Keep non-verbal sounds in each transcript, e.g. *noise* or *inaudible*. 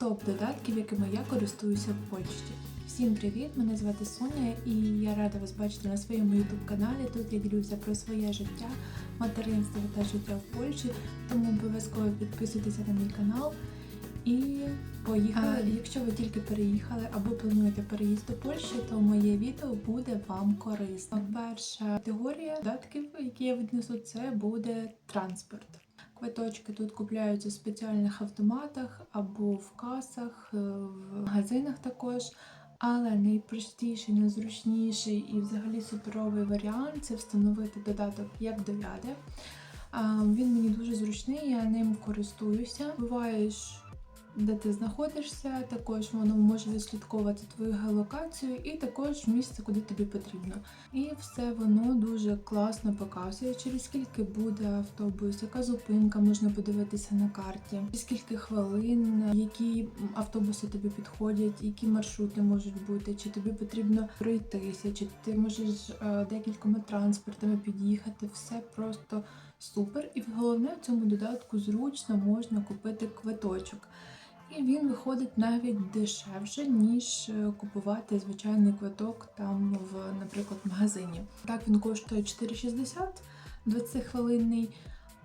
топ додатків, якими я користуюся в Польщі. Всім привіт! Мене звати Соня і я рада вас бачити на своєму youtube каналі. Тут я ділюся про своє життя, материнство та життя в Польщі. Тому обов'язково підписуйтеся на мій канал. І поїхали. А, якщо ви тільки переїхали або плануєте переїзд до Польщі, то моє відео буде вам корисно. Перша категорія додатків, які я віднесу, це буде транспорт. Квиточки тут купляються в спеціальних автоматах або в касах, е, в магазинах також. Але найпростіший, найзручніший і взагалі суперовий варіант це встановити додаток як до ряди. Він мені дуже зручний, я ним користуюся. Буваєш, де ти знаходишся, також воно може відслідковувати твою геолокацію і також місце, куди тобі потрібно. І все воно дуже класно показує, через скільки буде автобус, яка зупинка можна подивитися на карті, скільки хвилин, які автобуси тобі підходять, які маршрути можуть бути, чи тобі потрібно пройтися, чи ти можеш е, декількома транспортами під'їхати. Все просто супер. І головне в цьому додатку зручно можна купити квиточок. І він виходить навіть дешевше, ніж е, купувати звичайний квиток там в, наприклад, магазині. Так він коштує 4,60 20-хвилинний,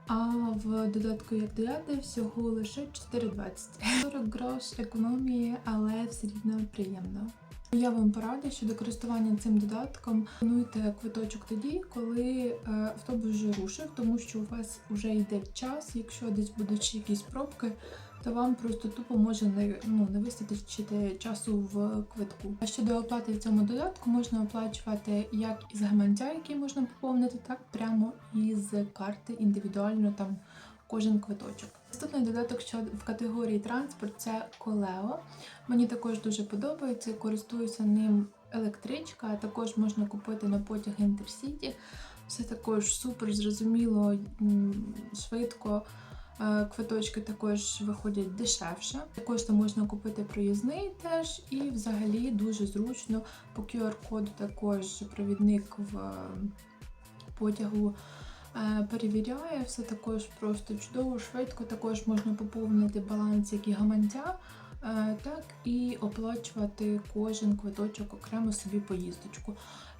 а в додатку як дояти всього лише 4,20. 40 грош економії, але все рівно приємно. Я вам пораджу щодо користування цим додатком. Плануйте квиточок тоді, коли е, автобус вже рушив, тому що у вас вже йде час. Якщо десь будуть якісь пробки, то вам просто тупо може не ну не вистачити часу в квитку. А щодо оплати в цьому додатку, можна оплачувати як із гаманця, який можна поповнити, так прямо із карти індивідуально там кожен квиточок. Наступний додаток, що в категорії транспорт, це Колео. Мені також дуже подобається, користуюся ним електричка, а також можна купити на потяг Інтерсіті. Все також супер, зрозуміло, швидко. Е, квиточки також виходять дешевше. Також там можна купити проїзний теж, і взагалі дуже зручно. По QR-коду також провідник в потягу е, перевіряє, все також просто чудово, швидко. Також можна поповнити баланс як і гаманця, е, так і оплачувати кожен квиточок окремо собі поїздочку.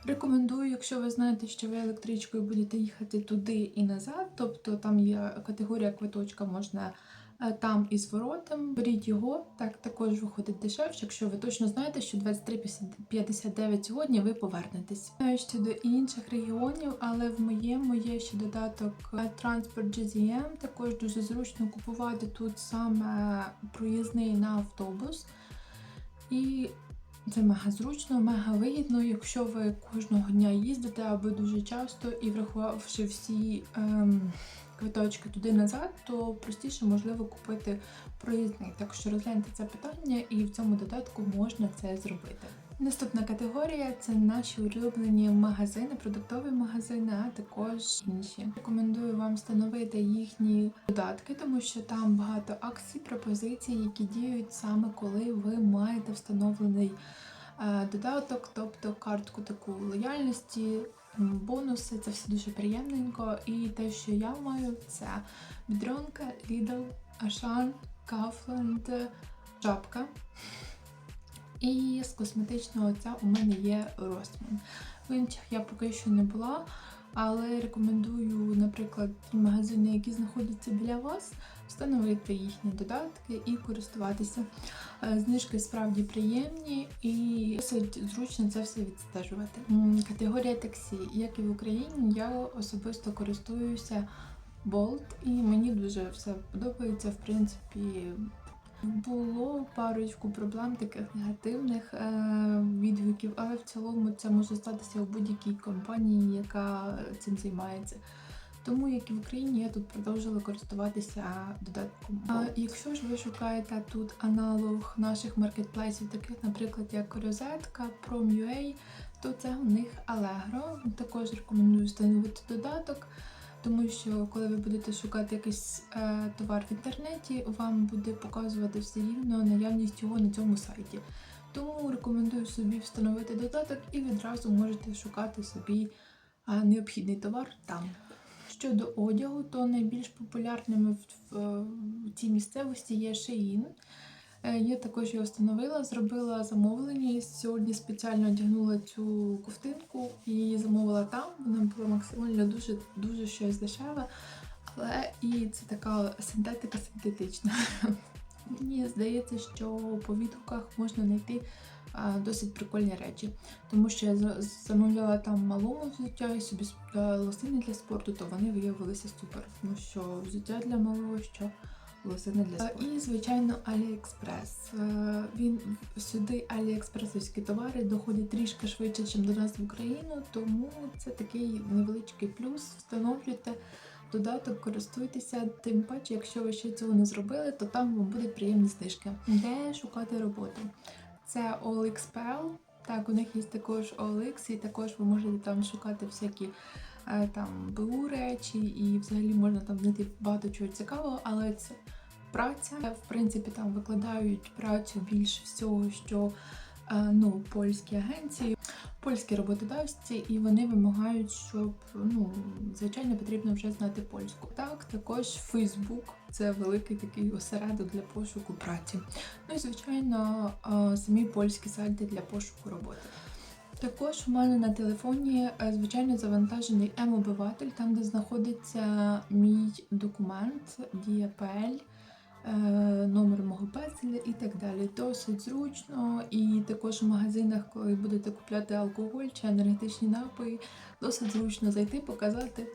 Рекомендую, якщо ви знаєте, що ви електричкою будете їхати туди і назад, тобто там є категорія квиточка, можна е, там із воротом, беріть його, так також виходить дешевше, якщо ви точно знаєте, що 23,59 сьогодні ви повернетесь. Знаю щодо інших регіонів, але в моєму є ще додаток е, Transport GZM, також дуже зручно купувати тут саме проїзний на автобус. І це мега зручно, мега вигідно, якщо ви кожного дня їздите або дуже часто і врахувавши всі ем, квиточки туди назад, то простіше можливо купити проїзний. Так що розгляньте це питання, і в цьому додатку можна це зробити. Наступна категорія це наші улюблені магазини, продуктові магазини, а також інші. Рекомендую вам встановити їхні додатки, тому що там багато акцій, пропозицій, які діють саме коли ви маєте встановлений е, додаток, тобто картку таку лояльності. Бонуси, це все дуже приємненько. І те, що я маю, це бідронка, Lidl, Ашан, Кафленд, Жабка. І з косметичного ця у мене є Росман. В інших я поки що не була, але рекомендую, наприклад, ті магазини, які знаходяться біля вас, встановити їхні додатки і користуватися. Е, знижки справді приємні і досить зручно це все відстежувати. Категорія таксі, як і в Україні, я особисто користуюся Bolt, і мені дуже все подобається. В принципі, було парочку проблем таких негативних е, відгуків, але в цілому це може статися у будь-якій компанії, яка цим займається. Тому, як і в Україні, я тут продовжила користуватися додатком. А якщо ж ви шукаєте тут аналог наших маркетплейсів, таких, наприклад, як Розетка, Prom.ua, то це у них Allegro. Також рекомендую встановити додаток тому що коли ви будете шукати якийсь е, товар в інтернеті, вам буде показувати все рівно наявність його на цьому сайті. Тому рекомендую собі встановити додаток і відразу можете шукати собі е, необхідний товар там. Щодо одягу, то найбільш популярними в, в, в цій місцевості є Shein. Е, Я також його встановила, зробила замовлення і сьогодні спеціально одягнула цю ковтинку і замовила там. Вона була максимально дуже дуже щось дешеве, але і це така синтетика синтетична. *laughs* Мені здається, що по відгуках можна знайти досить прикольні речі, тому що я замовляла там малому взуття і собі е, лосини для спорту, то вони виявилися супер. Тому що взуття для малого, що лосини для спорту. І, звичайно, Аліекспрес. Е, Він сюди аліекспресовські товари доходять трішки швидше, ніж до нас в Україну, тому це такий невеличкий плюс. Встановлюйте додаток, користуйтеся. Тим паче, якщо ви ще цього не зробили, то там вам будуть приємні знижки. Де шукати роботу? Це OLXPL. Так, у них є також OLX, і також ви можете там шукати всякі е, там БУ речі, і взагалі можна там знайти багато чого цікавого, але це праця. В принципі, там викладають працю більше всього, що е, ну, польські агенції, польські роботодавці, і вони вимагають, щоб ну, звичайно потрібно вже знати польську. Так, також Facebook це великий такий осередок для пошуку праці. Ну і звичайно, е, самі польські сайти для пошуку роботи. Також у мене на телефоні е, звичайно завантажений М-обиватель, там де знаходиться мій документ DHL, е, номер мого песеля і так далі. Досить зручно. І також в магазинах, коли будете купляти алкоголь чи енергетичні напої, досить зручно зайти, показати.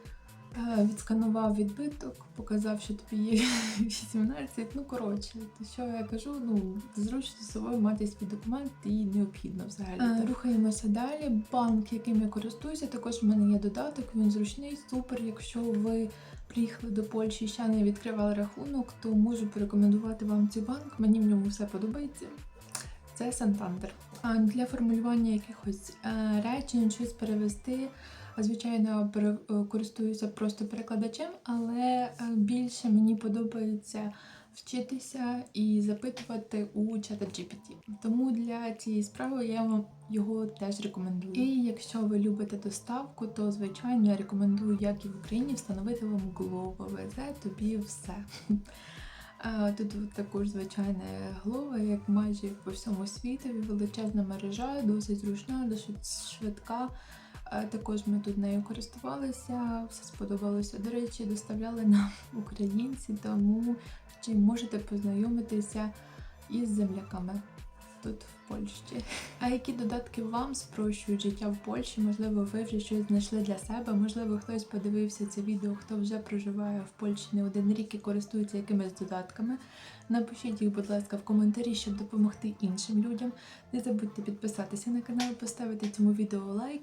Е, Відсканував відбиток, показав, що тобі є *laughs* 18. Ну, коротше, то що я кажу, ну, зручно з собою мати свій документ і необхідно взагалі. Е, рухаємося далі. Банк, яким я користуюся, також в мене є додаток, він зручний, супер. Якщо ви приїхали до Польщі і ще не відкривали рахунок, то можу порекомендувати вам цей банк. Мені в ньому все подобається. Це Сантандер. А для формулювання якихось е, речень, щось перевести. Звичайно, е, користуюся просто перекладачем, але е, більше мені подобається вчитися і запитувати у чата GPT. Тому для цієї справи я вам його теж рекомендую. І якщо ви любите доставку, то звичайно я рекомендую, як і в Україні, встановити вам Glovo. Везе тобі все. *laughs* Тут також звичайне Glovo, як майже по всьому світові, величезна мережа, досить зручна, досить швидка. Також ми тут нею користувалися, все сподобалося. До речі, доставляли нам *laughs* українці, тому чи можете познайомитися із земляками тут в Польщі. А які додатки вам спрощують життя в Польщі? Можливо, ви вже щось знайшли для себе, можливо, хтось подивився це відео, хто вже проживає в Польщі не один рік і користується якимись додатками. Напишіть їх, будь ласка, в коментарі, щоб допомогти іншим людям. Не забудьте підписатися на канал, поставити цьому відео лайк.